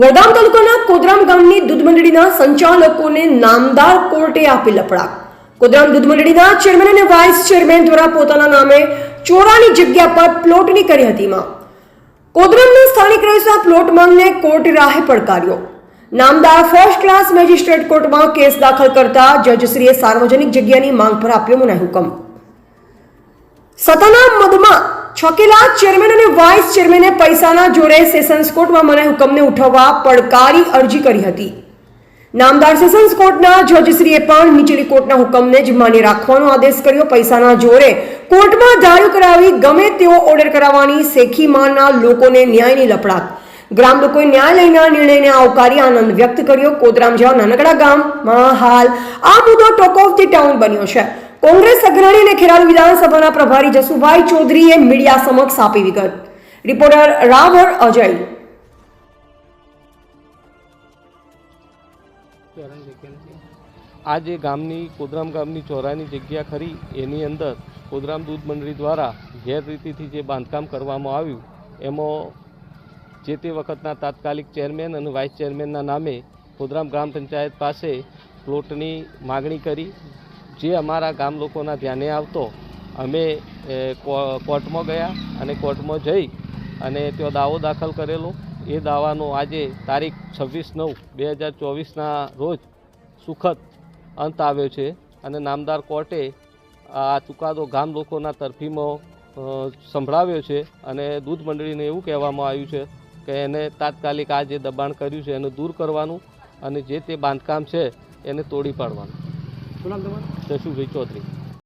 વડગામ તાલુકાના કોદરામ ગામની દૂધ મંડળીના સંચાલકોને નામદાર કોર્ટે આપી લપડા કોદરામ દૂધ મંડળીના ચેરમેન અને વાઇસ ચેરમેન દ્વારા પોતાના નામે ચોરાની જગ્યા પર પ્લોટની કરી હતી માંગ. કોદરામના સ્થાનિક રહીશો પ્લોટ માંગને કોર્ટ રાહે પડકાર્યો. નામદાર ફર્સ્ટ ક્લાસ મેજિસ્ટ્રેટ કોર્ટમાં કેસ દાખલ કરતા જજશ્રીએ સાર્વજનિક જગ્યાની માંગ પર આપ્યો મનાય હુકમ. સતાના મદમાં છકેલા ચેરમેન અને વાઇસ ચેરમેને પૈસાના જોડે સેશન્સ કોર્ટમાં મનાઈ હુકમને ઉઠાવવા પડકારી અરજી કરી હતી. નામદાર સેશન્સ કોર્ટના જજશ્રીએ પણ નીચેની કોર્ટના હુકમને જ માન્ય રાખવાનો આદેશ કર્યો. પૈસાના જોરે કોર્ટમાં ધારો કરાવી ગમે તેવો ઓર્ડર કરાવવાની શેખીમાંના લોકોને ન્યાયની લપડાત ગ્રામ લોકોએ ન્યાયાલયના નિર્ણયને આવકારી આનંદ વ્યક્ત કર્યો. કોદરામ જેવા નાનકડા ગામમાં હાલ આ મુદ્દો ટોક ઓફ ધી ટાઉન બન્યો છે. કોંગ્રેસ અગ્રણી અને ખેરાલુ વિધાનસભાના પ્રભારી જસુભાઈ ચૌધરીએ મીડિયા સમક્ષ આપી વિગત. રિપોર્ટર રાવર અજય. આજે ગામની, કોદરામ ગામની ચોરાની જગ્યા ખરી, એની અંદર કોદરામ દૂધ મંડળી દ્વારા ગેરરીતિથી જે બાંધકામ કરવામાં આવ્યું, એમાં જે તે વખતના તાત્કાલિક ચેરમેન અને વાઇસ ચેરમેનના નામે કોદરામ ગ્રામ પંચાયત પાસે પ્લોટની માગણી કરી જે અમારા ગામ લોકોના ધ્યાને આવતો, અમે કોર્ટમાં ગયા અને કોર્ટમાં જઈ અને ત્યાં દાવો દાખલ કરેલો. એ દાવાનો આજે તારીખ છવ્વીસ નવ, બે હજાર ચોવીસના રોજ સુખદ અંત આવ્યો છે અને નામદાર કોર્ટે આ ચુકાદો ગામ લોકોના તરફીમાં સંભળાવ્યો છે અને દૂધ મંડળીને એવું કહેવામાં આવ્યું છે કે એને તાત્કાલિક આ જે દબાણ કર્યું છે એને દૂર કરવાનું અને જે તે બાંધકામ છે એને તોડી પાડવાનું. શું નામ તમારું? જશુભાઈ ચૌધરી.